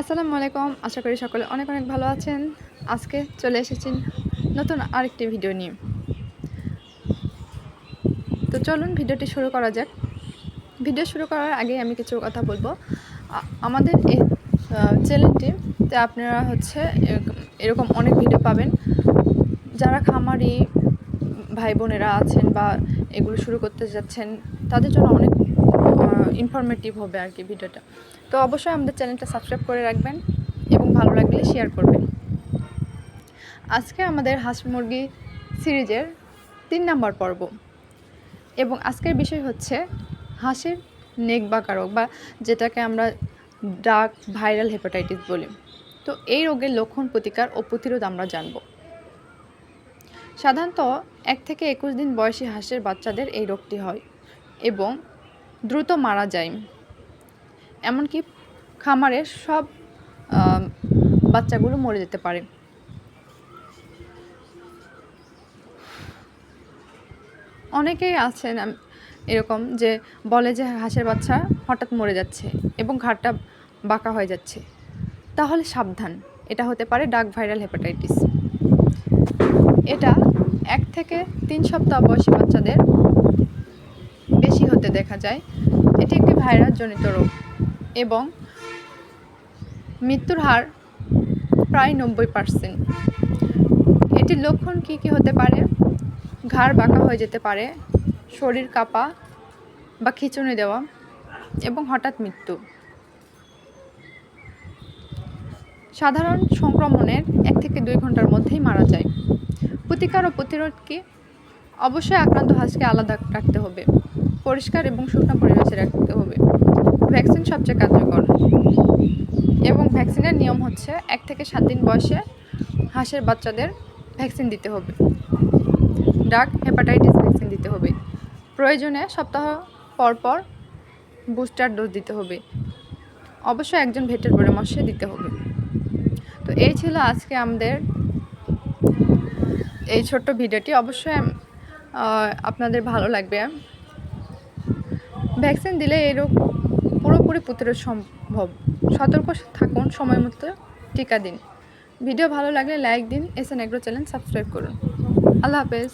আসসালামু আলাইকুম। আশা করি সকলে অনেক অনেক ভালো আছেন। আজকে চলে এসেছেন নতুন আরেকটি ভিডিও নিয়ে। তো চলুন ভিডিওটি শুরু করা যাক। ভিডিও শুরু করার আগে আমি কিছু কথা বলব। আমাদের এই চ্যানেলটিতে আপনারা হচ্ছে এরকম অনেক ভিডিও পাবেন। যারা খামারি ভাই বোনেরা আছেন বা এগুলো শুরু করতে যাচ্ছেন, তাদের জন্য অনেক ইনফরমেটিভ হবে আর কি ভিডিওটা। তো অবশ্যই আমাদের চ্যানেলটা সাবস্ক্রাইব করে রাখবেন এবং ভালো লাগলে শেয়ার করবেন। আজকে আমাদের হাঁস মুরগি সিরিজের তিন নাম্বার পর্ব। এবং আজকের বিষয় হচ্ছে হাঁসের নেক বাঁকা রোগ বা যেটাকে আমরা ডাক, ভাইরাল হেপাটাইটিস বলি। তো এই রোগের লক্ষণ প্রতিকার ও প্রতিরোধ আমরা জানব। সাধারণত এক থেকে একুশ দিন বয়সী হাঁসের বাচ্চাদের এই রোগটি হয় এবং দ্রুত মারা যায়। এমনকি খামারের সব বাচ্চাগুলো মরে যেতে পারে। অনেকেই আছেন এরকম যে বলে যে হাঁসের বাচ্চা হঠাৎ মরে যাচ্ছে এবং ঘাড়টা বাঁকা হয়ে যাচ্ছে। তাহলে সাবধান, এটা হতে পারে ডাক ভাইরাল হেপাটাইটিস। এটা এক থেকে তিন সপ্তাহ বয়সী বাচ্চাদের দেখা যায়, এটি একটি ভাইরাস জনিত রোগ এবং মৃত্যুর হার প্রায় নব্বই পার্সেন্ট। এটির লক্ষণ কী কী হতে পারে? ঘাড় বাঁকা হয়ে যেতে পারে, শরীর কাঁপা বা খিঁচুনি দেওয়া এবং হঠাৎ মৃত্যু। সাধারণ সংক্রমণের এক থেকে দুই ঘণ্টার মধ্যেই মারা যায়। প্রতিকার ও প্রতিরোধ কি? অবশ্যই আক্রান্ত হাঁসকে আলাদা রাখতে হবে। পরিষ্কার এবং শুকনো পরিবেশে রাখতে হবে। ভ্যাকসিন সবচেয়ে কার্যকর। এবং ভ্যাকসিনের নিয়ম হচ্ছে এক থেকে সাত দিন বয়সে হাঁসের বাচ্চাদের ভ্যাকসিন দিতে হবে। ডাক হেপাটাইটিস ভ্যাকসিন দিতে হবে। প্রয়োজনে সপ্তাহ পর পর বুস্টার ডোজ দিতে হবে। অবশ্যই একজন ভেটের পরামর্শে দিতে হবে। তো এই ছিল আজকে আমাদের এই ছোট্ট ভিডিওটি। অবশ্যই আপনাদের ভালো লাগবে। ভ্যাকসিন দিলে এই রোগ পুরোপুরি প্রতিরোধ সম্ভব। সতর্ক থাকুন সময় মতো, টিকা দিন। ভিডিও ভালো লাগলে লাইক দিন, S N agro channel subscribe করুন। আল্লাহ হাফেজ।